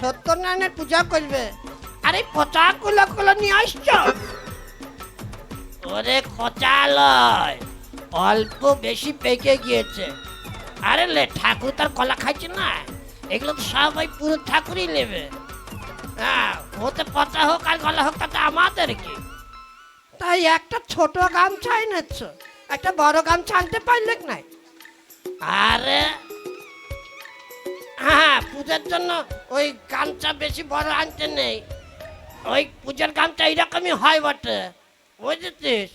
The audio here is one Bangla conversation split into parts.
সত্যনারায়ণের পূজা করবে। আরে পচা কুলো কুলো নিয়ে আসছো? ওরে খচা লয়, অল্প বেশি পেকে গিয়েছে। আরে লে, ঠাকুর তার কলা খাইছে না? এগুলো তো সবাই পুরো ঠাকুরই নেবে। হ্যাঁ ওতে পচা হোক আর গলা হোক, তাতে আমাদের কি? তাই একটা ছোট গামছা এনেছ, একটা বড় গামছা আনতে পারলে নাই? আরে হ্যাঁ পূজার জন্য ওই গামছা বেশি বড় আনতে নেই। ওই পূজার গামছা এইরকমই হয় বটে। বুঝেছিস?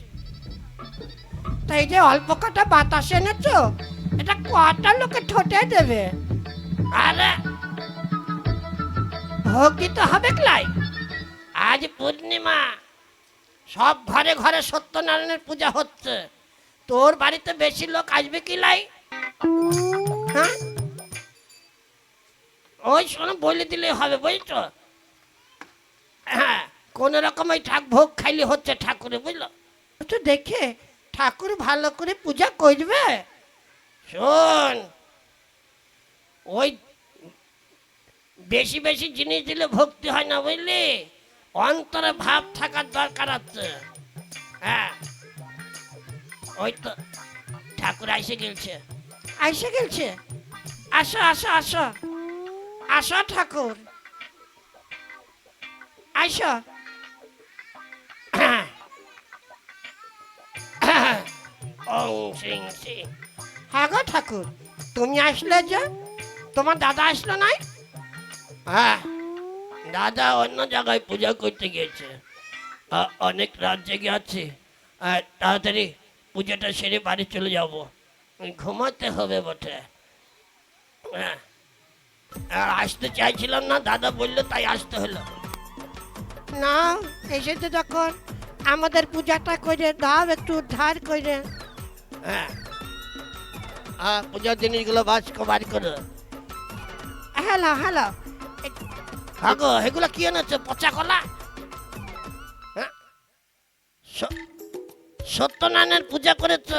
তাই যে অল্প কটা বাতাস এনেছ, এটা কটা লোকে ঠোঁটে দেবে? আরে ভোগ তো হবে ক্লাই। আজ পূর্ণিমা, সব ঘরে ঘরে সত্যনারায়ণের পূজা হচ্ছে। তোর বাড়িতে বেশি লোক আসবে কি লাই? হ্যাঁ? ওই শোনো বলে দিলে হবে বুঝছ? হ্যাঁ কোন রকম ওই ঠাক ভোগ খাইলে হচ্ছে ঠাকুরে বুঝলো? তো দেখে ঠাকুর ভালো করে পূজা করবে। শোন ওই বেশি বেশি জিনিস দিলে ভক্তি হয় না বুঝলি? অন্তরে ভাব থাকার দরকার আছে। হ্যাঁ ওই তো ঠাকুর আইসে গেলছে। আইসে গেলছে? আসো আসো আসো। আসো ঠাকুর। আসো ওং সিং সিং হ্যাঁ গো ঠাকুর, তুমি আসলে যে? তোমার দাদা আসলো নাই? হ্যাঁ দাদা অন্য জায়গায় পূজা করতে গিয়েছে। অনেক রাত জেগে আছে। তাড়াতাড়ি পূজাটা সেরে বাড়ি চলে যাব। ঘুমাতে হবে বটে। হ্যাঁ। আর আসতে চাইছিলাম না দাদা বলল তাই আসতে হলো। না এসেছে যখন। আমাদের পূজাটা করে দাও একটু উদ্ধার করে। হ্যাঁ। হ্যাঁ পূজার জিনিসগুলো বাজ বার করো। Hello hello. আগো এগুলো কি এনেছে পচা কলা? হ্যাঁ? সত্যনারায়ণের পূজা করেছ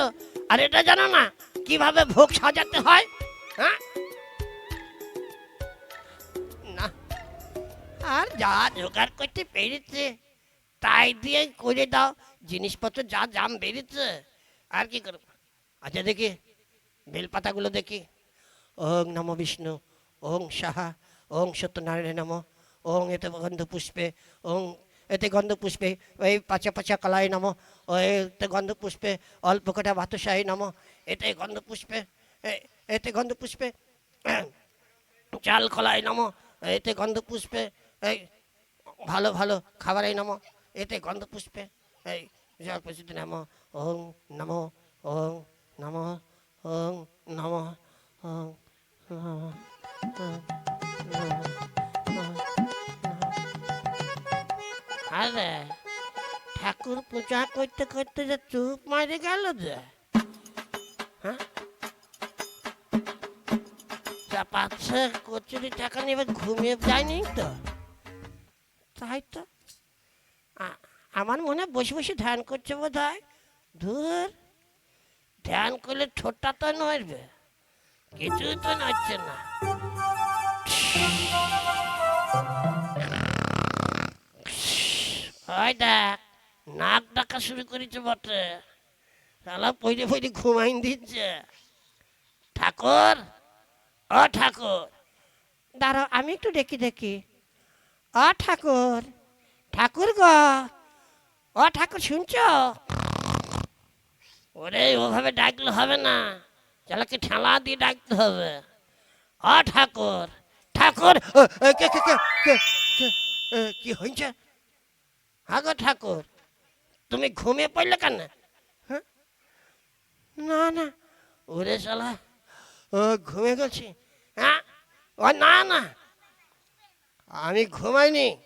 আর এটা জানো না কীভাবে ভোগ সাজাতে হয়? হ্যাঁ। আর যা জোগাড় করতে পেরেছে, তাই দিয়ে করে দাও, জিনিসপত্র যা দাম বেড়েছে। আর কি করব? আচ্ছা দেখি, বেলপাতাগুলো দেখি। ওং নম বিষ্ণু, ওং সাহা, ওং সত্যনারায়ণ নম, ওং এতে গন্ধ পুষ্পে, ওং এতে গন্ধ পুষ্পে, ওই পাচা পাচা কলাই নম, ওই এতে গন্ধ পুষ্পে, অল্প কটা বাতসাহী নম, এতে গন্ধ পুষ্পে এতে গন্ধ পুষ্পে, চাল কলাই নম, এতে গন্ধ পুষ্পে এই, ভালো ভালো খাবারে নম। এতে গন্ধ পুষ্পে এই, জল প্রসিদ্ধ নম। ওং নম ওং নম ওং নম, ওং আরে, ঠাকুর পূজা করতে করতে যে চুপ মারে গেল যে। হ্যাঁ? চাপাচ্ছে কচুরি টাকা নিয়ে ঘুমিয়ে যায়নি তো? তাই তো? আমার মনে বসে বসে ধ্যান করছে বোধ হয় ধুর, ধ্যান করলে ঠোঁটটা তো নড়বে কিছু তো নড়ছে না। হয় দেখ, নাক ডাকা শুরু করেছে বটে। শালা পইরে পইরে ঘুমাইন দিচ্ছে। ঠাকুর, ও ঠাকুর। দাঁড়াও, আমি একটু দেখি দেখি। ও ঠাকুর। ঠাকুর গো। ও ঠাকুর শুনছ? ওরে ওভাবে ডাকলে হবে না। চালাকে ঠেলা দিয়ে ডাকতে হবে। অ ঠাকুর। ঠাকুর কে কে কে কে কে কি হয়েছে? হ্যাঁ গো ঠাকুর। তুমি ঘুমিয়ে পড়লে কেন? হ্যাঁ? না না। ওরে শালা ও ঘুমিয়ে গেছি। হ্যাঁ? ও না না। আমি ঘুমাইনি।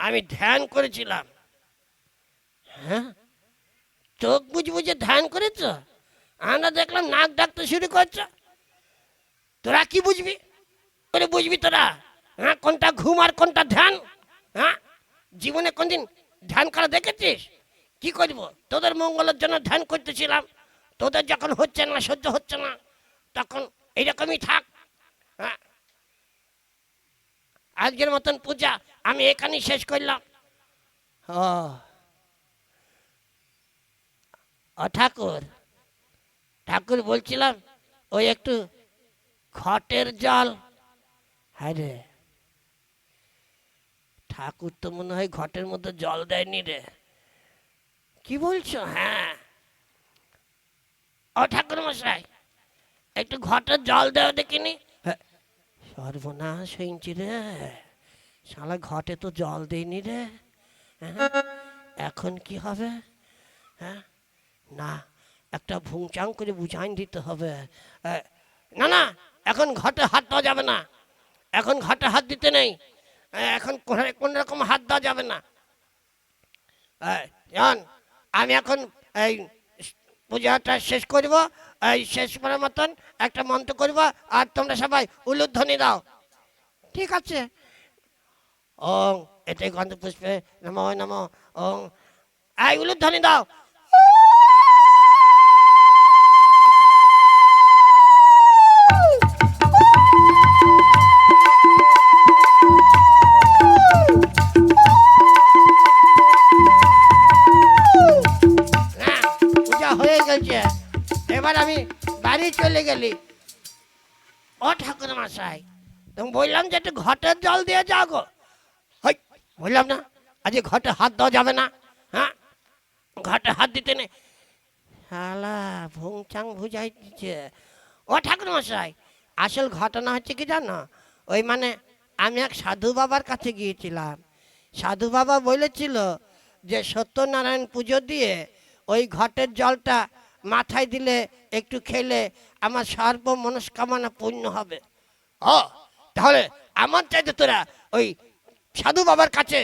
আমি ধ্যান করেছিলাম। হ্যাঁ? চোখ বুঝ বুঝে ধ্যান করেছ? আমরা দেখলাম নাক ডাকতে শুরু করছ। তোরা কি বুঝবি? করে বুঝবি তোরা? হ্যাঁ কোনটা ঘুম আর কোনটা ধ্যান? হ্যাঁ? জীবনে কোনদিন ধ্যান করা দেখেছিস? কি করব? তোদের মঙ্গলের জন্য ধ্যান করতেছিলাম। তোদের যখন হচ্ছে না, সহ্য হচ্ছে না, তখন এইরকমই থাক হ্যাঁ আজকের মতন পূজা আমি এখানেই শেষ করলাম। ও ঠাকুর। ঠাকুর বলছিলাম ওই একটু ঘটের জল। হ্যাঁ রে। ঠাকুর তো মনে হয় ঘটের মধ্যে জল দেয়নি রে। কি বলছো? হ্যাঁ। ও ঠাকুর মশাই একটু ঘটের জল দেওয়া দেখিনি। সর্বনাশ হয়েছি রে। শালা ঘটে তো জল দেয়নি রে। হ্যাঁ, এখন কি হবে? হ্যাঁ? না একটা ভুংচাং করে বুঝাইন দিতে হবে। না না এখন ঘটে হাত দেওয়া যাবে না। এখন ঘটে হাত দিতে নেই। এখন কোন- রকম হাত দেওয়া যাবে না। আমি এখন এই পূজাটা শেষ করব, এই শেষ করার মতন একটা মন্ত্র করব, আর তোমরা সবাই উলুধ্বনি দাও। ঠিক আছে? ও, এটাই গন্ধ পুষ্পে নম নম। ওং, এই উলুধ্বনি দাও। ও ঠাকুর মশাই তুমি বললাম যে একটু ঘটের জল দিয়ে যাও গো। হই, বললাম না আজকে ঘটে হাত দেওয়া যাবে না হ্যাঁ? ঘটে হাত দিতে নেই। শালা, ভুংচাং বুঝাই দিচ্ছে। ও ঠাকুর মশাই, আসল ঘটনা হচ্ছে কি জানো? ওই মানে আমি এক সাধু বাবার কাছে গিয়েছিলাম। সাধু বাবা বলেছিল যে সত্যনারায়ণ পুজো দিয়ে ওই ঘটের জলটা মাথায় দিলে একটু খেলে আমার সর্ব মনস্কামনা পূর্ণ হবে। ও তাহলে আমার চাইতে তোরা ওই সাধু বাবার কাছে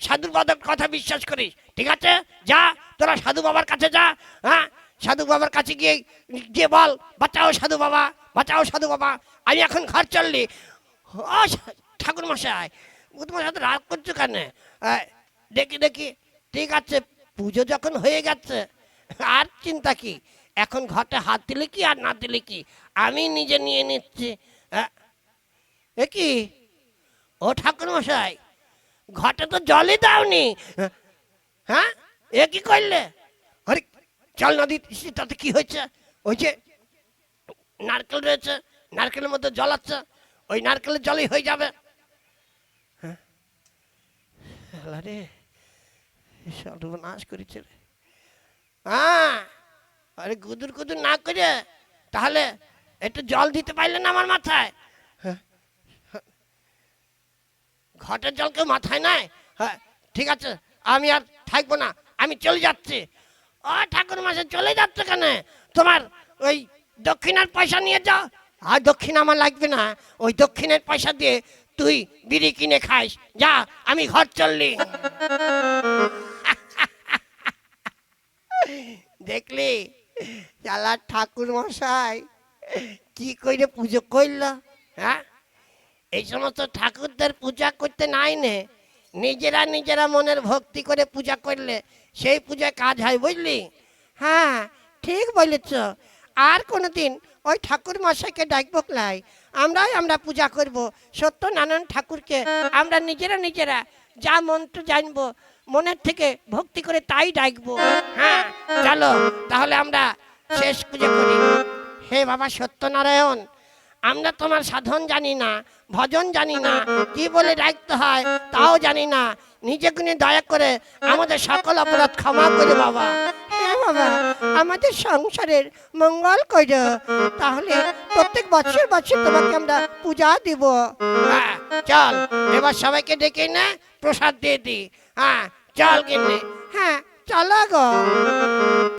সাধু বাবার কথা বিশ্বাস করিস ঠিক আছে? যা তোরা সাধু বাবার কাছে যা হ্যাঁ? সাধু বাবার কাছে গিয়ে গিয়ে বল বাঁচাও সাধু বাবা বাঁচাও সাধু বাবা আমি এখন ঘর চললি। ও ঠাকুর মশাই ও তোমার সাথে রাগ করছ কেন? দেখি দেখি ঠিক আছে পুজো যখন হয়ে গেছে আর চিন্তা কি? এখন ঘরটা হাত দিলে কি আর না দিলে কি? আমি নিজে নিয়ে নিচ্ছি। এ কি? ও ঠাকুর মশাই ঘটে তো জলই দাওনি। হ্যাঁ? এ কি করলে? আরে জল না দিচ্ছি তাতে কি হয়েছে? ওই যে নারকেল রয়েছে, নারকেলের মধ্যে জল আছে, ওই নারকেলের জলই হয়ে যাবে। হ্যাঁ? আরে সর্বনাশ করেছে রে। হ্যাঁ? আরে গুদুর গুদুর না করে তাহলে একটু জল দিতে পারলে না আমার মাথায়? হ্যাঁ। ঘটের জল কেউ মাথায় নাই হ্যাঁ ঠিক আছে আমি আর থাকব না আমি চলে যাচ্ছি। ও ঠাকুর মাসে চলে যাচ্ছে কেন? তোমার ওই দক্ষিণার পয়সা নিয়ে যাও। আর দক্ষিণ আমার লাগবে না ওই দক্ষিণের পয়সা দিয়ে তুই বিড়ি কিনে খাইস যা আমি ঘর চললি। দেখলি? চালা ঠাকুর মশাই কি করে পুজো করল হ্যাঁ? এই সমস্ত ঠাকুরদের পূজা করতে নাই নে। নিজেরা নিজেরা মনের ভক্তি করে পূজা করলে সেই পূজায় কাজ হয় বুঝলি? হ্যাঁ ঠিক বলেছ। আর কোনোদিন ওই ঠাকুর মশাইকে ডাকবো লাই আমরাই আমরা পূজা করব। সত্য নানান ঠাকুরকে আমরা নিজেরা নিজেরা যা মন্ত্র জানব মনের থেকে ভক্তি করে তাই ডাকবো। হ্যাঁ চলো, তাহলে আমরা শেষ পুজো করি। হে বাবা সত্যনারায়ণ, আমরা তোমার সাধন জানি না, ভজন জানি না, কি বলে ডাকতে হয় তাও জানি না। নিজে গুণে দয়া করে আমাদের সকল অপরাধ ক্ষমা করে বাবা। হ্যাঁ বাবা, আমাদের সংসারের মঙ্গল কর। তাহলে প্রত্যেক বছর বছর তোমাকে আমরা পূজা দিব। হ্যাঁ চল, এবার সবাইকে ডেকে না প্রসাদ দিয়ে দি হ্যাঁ চল কিনে হ্যাঁ চলো গো।